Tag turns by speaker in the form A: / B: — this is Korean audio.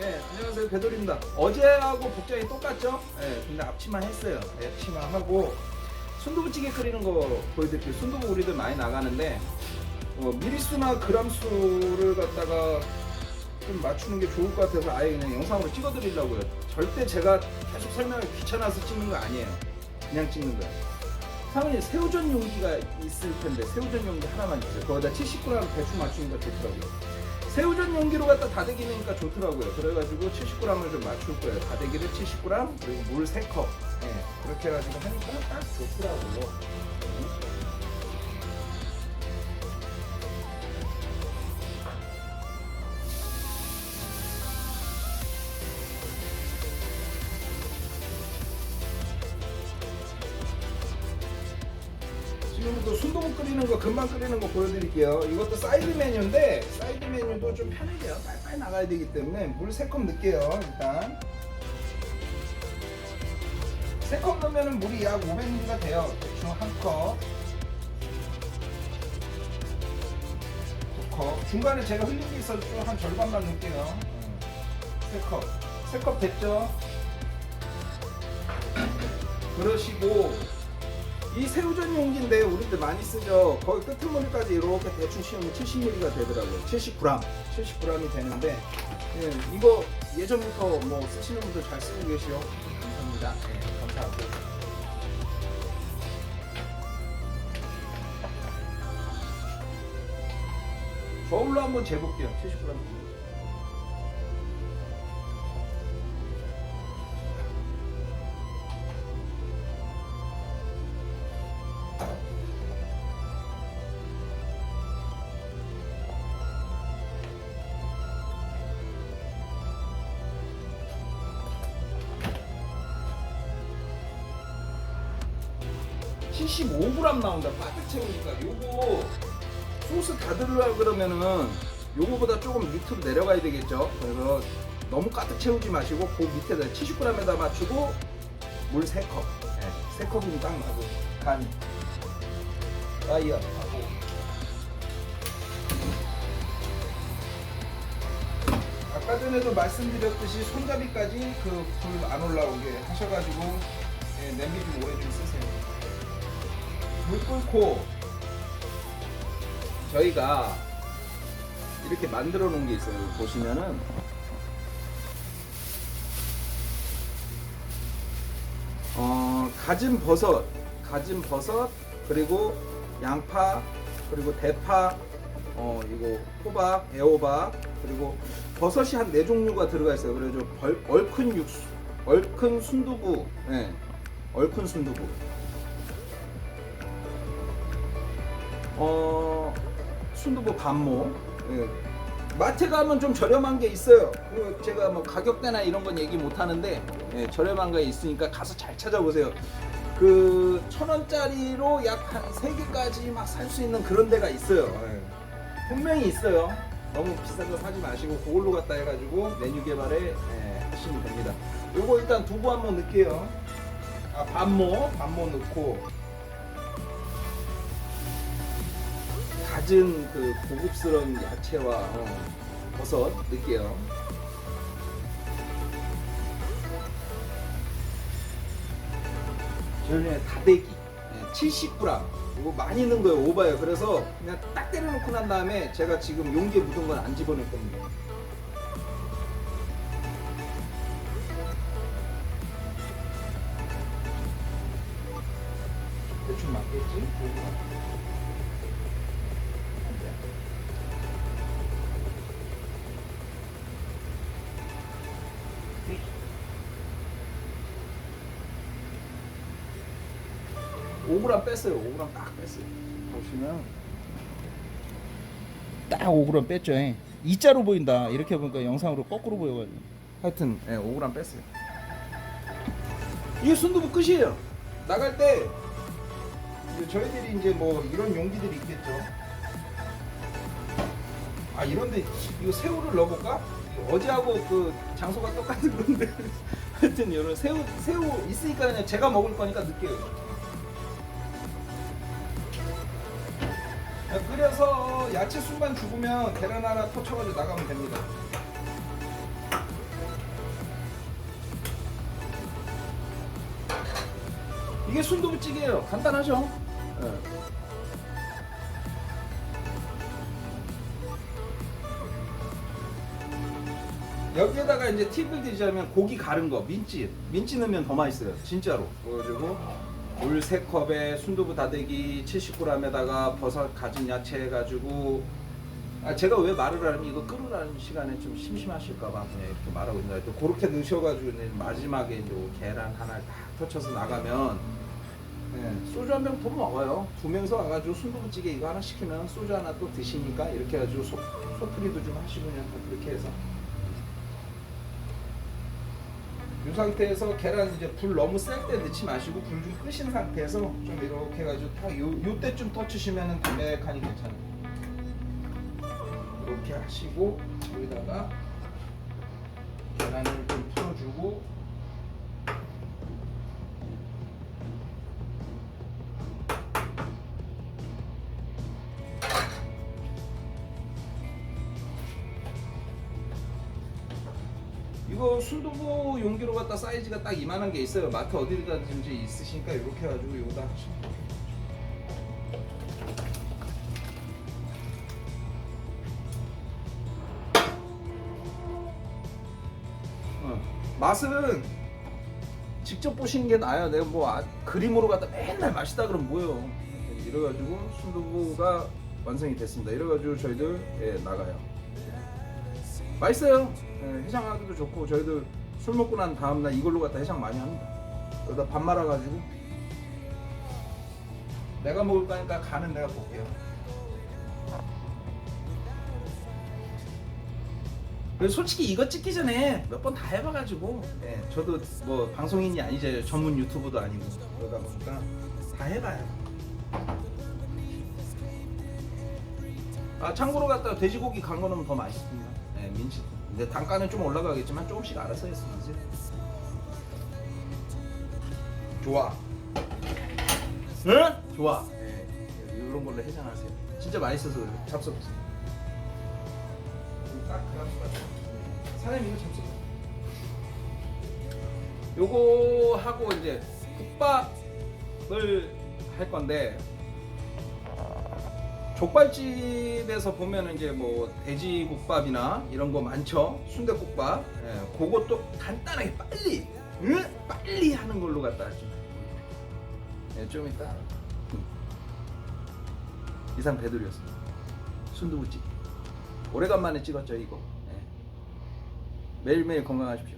A: 예, 안녕하세요. 배돌입니다. 어제하고 복장이 똑같죠? 예, 근데 앞치마 했어요. 예, 앞치마 하고 순두부찌개 끓이는 거 보여드릴게요. 순두부 우리들 많이 나가는데 어, 미리수나 그람수를 갖다가 좀 맞추는 게 좋을 것 같아서 아예 그냥 영상으로 찍어드리려고요. 절대 제가 계속 설명을 귀찮아서 찍는 거 아니에요. 그냥 찍는 거예요. 사모님 새우젓 용기가 있을 텐데 새우젓 용기 하나만 주세요. 거기다 70g 대충 맞추는 거 좋더라고요. 새우젓 용기로 갖다 다대기니까 좋더라고요. 그래가지고 70g을 좀 맞출 거예요. 다대기를 70g 그리고 물 3컵. 예, 그렇게 해가지고 하니까 딱 좋더라고요. 지금부터 순두부 끓이는 거 금방 끓이는 거 보여드릴게요. 이것도 사이드 메뉴인데 사이드 메뉴도 좀 편해져요. 빨빨 나가야 되기 때문에 물 3컵 넣을게요. 일단 3컵 넣으면 물이 약 500ml가 돼요. 대충 한 컵. 두 컵. 중간에 제가 흘린 게 있어서 좀한 절반만 넣을게요. 3컵. 3컵 됐죠? 그러시고 이 새우젓 용기인데 우리들 많이 쓰죠. 거기 끄트머리까지 이렇게 대충 씌우면 70ml가 되더라고요. 70g, 70g이 되는데 예, 이거 예전부터 뭐 쓰시는 분들 잘 쓰고 계시요. 감사합니다. 예, 감사하고. 저울로 한번 재볼게요. 70g. 75g 나온다. 빠듯 채우니까 요거 소스 다 들으려 그러면은 요거보다 조금 밑으로 내려가야 되겠죠. 그래서 너무 가득 채우지 마시고 그 밑에다 70g에다 맞추고 물 3컵. 네, 3컵이면 딱 맞고 간 파이어 하고 아까 전에도 말씀드렸듯이 손잡이까지 그 불 안 올라오게 하셔가지고 예, 냄비 좀 오래 좀 쓰세요. 물 끓고 저희가 이렇게 만들어 놓은 게 있어요. 보시면은 어, 가진 버섯, 가진 버섯 그리고 양파 그리고 대파 어 이거 호박, 애호박 그리고 버섯이 한 네 종류가 들어가 있어요. 그래서 벌, 얼큰 육수, 얼큰 순두부, 예, 얼큰 순두부. 어 순두부 반모. 예. 마트 가면 좀 저렴한 게 있어요. 그리고 제가 뭐 가격대나 이런 건 얘기 못 하는데 예, 저렴한 게 있으니까 가서 잘 찾아보세요. 그 천 원짜리로 약 한 세 개까지 막 살 수 있는 그런 데가 있어요. 예. 분명히 있어요. 너무 비싼 거 사지 마시고 그걸로 갖다 해가지고 메뉴 개발에 예, 하시면 됩니다. 요거 일단 두부 한번 넣을게요. 아 반모, 반모 넣고 갖은 그 고급스러운 야채와 어, 버섯 넣을게요. 저는 다대기 예, 70g 이거 많이 넣은 거예요 오바예요 그래서 그냥 딱 때려놓고 난 다음에 제가 지금 용기에 묻은 건 안 집어넣을 겁니다 대충 맞겠지? 5g 뺐어요. 5g 딱 뺐어요. 보시면 딱 5g 뺐죠. 이자로 보인다. 이렇게 보니까 영상으로 거꾸로 보여가지고. 하여튼 예, 5g 뺐어요. 이게 순두부 끝이에요. 나갈 때 이제 저희들이 이제 뭐 이런 용기들이 있겠죠. 아 이런데 이거 새우를 넣어볼까? 어제하고 그 장소가 똑같은 건데 하여튼 이런 새우 새우 있으니까 그냥 제가 먹을 거니까 넣을게요. 끓여서 야채 순간 죽으면 계란 하나 터쳐가지고 나가면 됩니다. 이게 순두부찌개예요. 간단하죠? 네. 여기에다가 이제 팁을 드리자면 고기 가른 거 민찌. 민찌 넣으면 더 맛있어요 진짜로 그래가지고 물 3컵에 순두부 다대기 70g에다가 버섯 가진 야채 해가지고 아 제가 왜 말을 하냐면 이거 끓으라는 시간에 좀 심심하실까봐 이렇게 말하고 있는데 또 그렇게 넣으셔가지고 이제 마지막에 이제 계란 하나 딱 터쳐서 나가면 예, 소주 한 병 더 먹어요. 두 명서 와가지고 순두부찌개 이거 하나 시키면 소주 하나 또 드시니까 이렇게 해가지고 소, 소프리도 좀 하시고 그냥 그렇게 해서 이 상태에서 계란 이제 불 너무 셀 때 넣지 마시고 불 좀 끄신 상태에서 좀 이렇게 해가지고 딱 요 요때쯤 터치시면은 담백하니 괜찮아요. 이렇게 하시고 여기다가 계란을 좀 풀어주고 이거 순두부 용기로 갖다 사이즈가 딱 이만한 게 있어요. 마트 어디든지 있으시니까 이렇게 해가지고 여기다 하시면 돼요. 어, 맛은 직접 보시는 게 나아요. 내가 뭐 아- 그림으로 갖다 맨날 맛있다 그러면 뭐예요. 이래가지고 순두부가 완성이 됐습니다. 이래가지고 저희들 예, 나가요. 맛있어요. 예, 해장하기도 좋고 저희들 술 먹고 난 다음 날 이걸로 갖다 해장 많이 합니다. 여기다 밥 말아가지고 내가 먹을 거니까 간은 내가 볼게요. 솔직히 이거 찍기 전에 몇 번 다 해봐가지고 예, 저도 뭐 방송인이 아니죠 전문 유튜브도 아니고 그러다 보니까 다 해봐요. 아 참고로 갖다 돼지고기 간 거는 더 맛있습니다. 예, 민치. 근데 단가는 좀 올라가겠지만 조금씩 알아서 했으면 이제. 좋아. 응? 좋아. 예, 이런 걸로 해장하세요. 진짜 맛있어서. 잡숴보세요. 딱 그런 것 같아요. 사장님 이거 잡숴. 요거 하고 이제 국밥을 할 건데 족발집에서 보면 이제 뭐 돼지국밥이나 이런 거 많죠? 순대국밥. 예, 그것도 간단하게 빨리 응? 빨리 하는 걸로 갖다 하죠 예, 좀 이따. 음. 이상 배들이었습니다. 순두부찌개. 오래간만에 찍었죠 이거. 예. 매일매일 건강하십시오